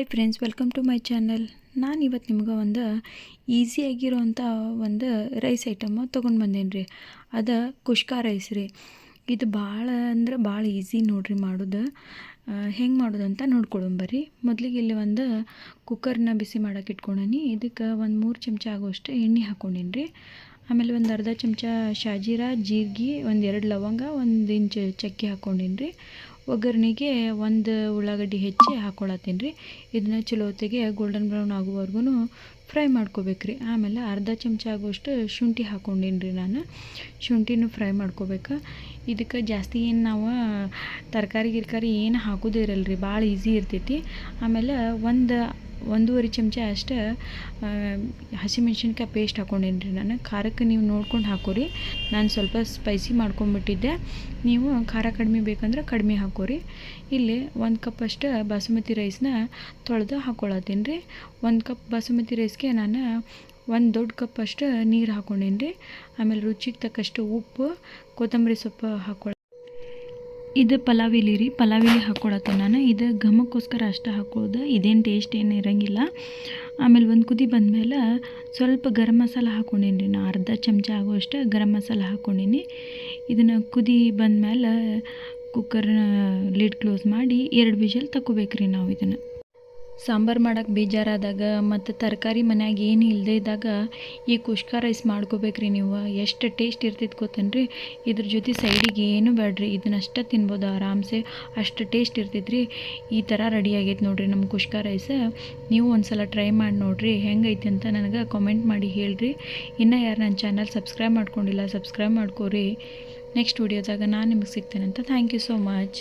Hi friends welcome to my channel ನಾನು ಇವತ್ತು ನಿಮ್ಗೆ ಒಂದು ಈಸಿಯಾಗಿರೋವಂಥ ಒಂದು ರೈಸ್ ಐಟಮ ತೊಗೊಂಡು ಬಂದೇನಿ ರೀ ಅದು ಕುಷ್ಕ ರೈಸ್ ರೀ. ಇದು ಭಾಳ ಅಂದ್ರೆ ಭಾಳ ಈಸಿ ನೋಡ್ರಿ ಮಾಡೋದು. ಹೆಂಗೆ ಮಾಡೋದು ಅಂತ ನೋಡ್ಕೊಳ್ಳೋಣ ಬರ್ರಿ. ಮೊದಲಿಗೆ ಇಲ್ಲಿ ಒಂದು ಕುಕ್ಕರ್ನ ಬಿಸಿ ಮಾಡಕ್ಕೆ ಇಟ್ಕೊಂಡೀನಿ. ಇದಕ್ಕೆ ಒಂದು ಮೂರು ಚಮಚ ಆಗುವಷ್ಟು ಎಣ್ಣೆ ಹಾಕ್ಕೊಂಡೀನಿ ರೀ ಆಮೇಲೆ ಒಂದು ಅರ್ಧ ಚಮಚ ಶಾಜೀರ, ಜೀರಿಗೆ, ಒಂದು ಎರಡು ಲವಂಗ, ಒಂದು ಇಂಚು ಚಕ್ಕೆ ಹಾಕ್ಕೊಂಡೀನಿ ರೀ ಒಗ್ಗರಣೆಗೆ ಒಂದು ಉಳ್ಳಾಗಡ್ಡಿ ಹೆಚ್ಚಿ ಹಾಕ್ಕೊಳತ್ತೀನಿ ರೀ. ಇದನ್ನ ಚಲೋ ಗೋಲ್ಡನ್ ಬ್ರೌನ್ ಆಗುವವರೆಗೂ ಫ್ರೈ ಮಾಡ್ಕೋಬೇಕು ರೀ. ಆಮೇಲೆ ಅರ್ಧ ಚಮಚ ಆಗುವಷ್ಟು ಶುಂಠಿ ಹಾಕ್ಕೊಂಡೀನಿ ನಾನು. ಶುಂಠಿನೂ ಫ್ರೈ ಮಾಡ್ಕೋಬೇಕು. ಇದಕ್ಕೆ ಜಾಸ್ತಿ ಏನು ನಾವು ತರಕಾರಿ, ಗಿರ್ಕಾರಿ ಏನು ಹಾಕೋದೇ ಇರಲ್ಲ ರೀ ಭಾಳ ಈಸಿ ಇರ್ತೈತಿ. ಆಮೇಲೆ ಒಂದು ಒಂದೂವರೆ ಚಮಚ ಅಷ್ಟು ಹಸಿಮೆಣ್ಸಿನ್ಕಾಯಿ ಪೇಸ್ಟ್ ಹಾಕ್ಕೊಂಡೇನಿ ರೀ ನಾನು. ಖಾರಕ್ಕೆ ನೀವು ನೋಡ್ಕೊಂಡು ಹಾಕೋರಿ. ನಾನು ಸ್ವಲ್ಪ ಸ್ಪೈಸಿ ಮಾಡ್ಕೊಂಬಿಟ್ಟಿದ್ದೆ. ನೀವು ಖಾರ ಕಡಿಮೆ ಬೇಕಂದ್ರೆ ಕಡಿಮೆ ಹಾಕೋರಿ. ಇಲ್ಲಿ ಒಂದು ಕಪ್ ಅಷ್ಟು ಬಾಸುಮತಿ ರೈಸ್ನ ತೊಳೆದು ಹಾಕ್ಕೊಳತ್ತೀನಿ ರೀ ಒಂದು ಕಪ್ ಬಾಸುಮತಿ ರೈಸ್ಗೆ ನಾನು ಒಂದು ದೊಡ್ಡ ಕಪ್ ಅಷ್ಟು ನೀರು ಹಾಕ್ಕೊಂಡೇನಿ ರೀ ಆಮೇಲೆ ರುಚಿಗೆ ತಕ್ಕಷ್ಟು ಉಪ್ಪು, ಕೊತ್ತಂಬರಿ ಸೊಪ್ಪು ಹಾಕ್ಕೊಳ ಇದು ಪಲಾವಿಲಿ ರೀ, ಪಲಾವಿಲಿ ಹಾಕ್ಕೊಳತ್ತೆ ನಾನು. ಇದು ಘಮಕ್ಕೋಸ್ಕರ ಅಷ್ಟೇ ಹಾಕೋದು, ಇದೇನು ಟೇಸ್ಟ್ ಏನು ಇರೋಂಗಿಲ್ಲ. ಆಮೇಲೆ ಒಂದು ಕುದಿ ಬಂದಮೇಲೆ ಸ್ವಲ್ಪ ಗರಂ ಮಸಾಲ ಹಾಕ್ಕೊಂಡೀನಿ ರೀ ನಾ ಅರ್ಧ ಚಮಚ ಆಗುವಷ್ಟು ಗರಂ ಮಸಾಲ ಹಾಕ್ಕೊಂಡೀನಿ ಇದನ್ನು ಕುದಿ ಬಂದಮೇಲೆ ಕುಕ್ಕರ್ನ ಲಿಡ್ ಕ್ಲೋಸ್ ಮಾಡಿ, ಎರಡು ವಿಷಲ್ ತಗೋಬೇಕು ರೀ ನಾವು ಇದನ್ನು. ಸಾಂಬಾರು ಮಾಡೋಕ್ಕೆ ಬೇಜಾರಾದಾಗ ಮತ್ತು ತರಕಾರಿ ಮನ್ಯಾಗ ಏನು ಇಲ್ಲದೇ ಇದ್ದಾಗ ಈ ಕುಷ್ಕ ರೈಸ್ ಮಾಡ್ಕೋಬೇಕ್ರಿ ನೀವು. ಎಷ್ಟು ಟೇಸ್ಟ್ ಇರ್ತೈತೆ ಗೊತ್ತೇನ್ರಿ? ಇದ್ರ ಜೊತೆ ಸೈಡಿಗೆ ಏನು ಬೇಡ್ರಿ ಇದನ್ನಷ್ಟೇ ತಿನ್ಬೋದು ಆರಾಮ್ಸೆ. ಅಷ್ಟು ಟೇಸ್ಟ್ ಇರ್ತೈತೆ ರೀ ಈ ಥರ ರೆಡಿ ಆಗೈತೆ ನೋಡಿರಿ ನಮ್ಮ ಕುಷ್ಕ ರೈಸ್. ನೀವು ಒಂದು ಸಲ ಟ್ರೈ ಮಾಡಿ ನೋಡಿರಿ. ಹೆಂಗೈತೆ ಅಂತ ನನಗೆ ಕಾಮೆಂಟ್ ಮಾಡಿ ಹೇಳ್ರಿ. ಇನ್ನೂ ಯಾರು ನನ್ನ ಚಾನಲ್ ಸಬ್ಸ್ಕ್ರೈಬ್ ಮಾಡ್ಕೊಂಡಿಲ್ಲ ಸಬ್ಸ್ಕ್ರೈಬ್ ಮಾಡ್ಕೋರಿ. ನೆಕ್ಸ್ಟ್ ವಿಡಿಯೋದಾಗ ನಾನು ನಿಮಗೆ ಸಿಗ್ತೇನೆ ಅಂತ ಥ್ಯಾಂಕ್ ಯು ಸೋ ಮಚ್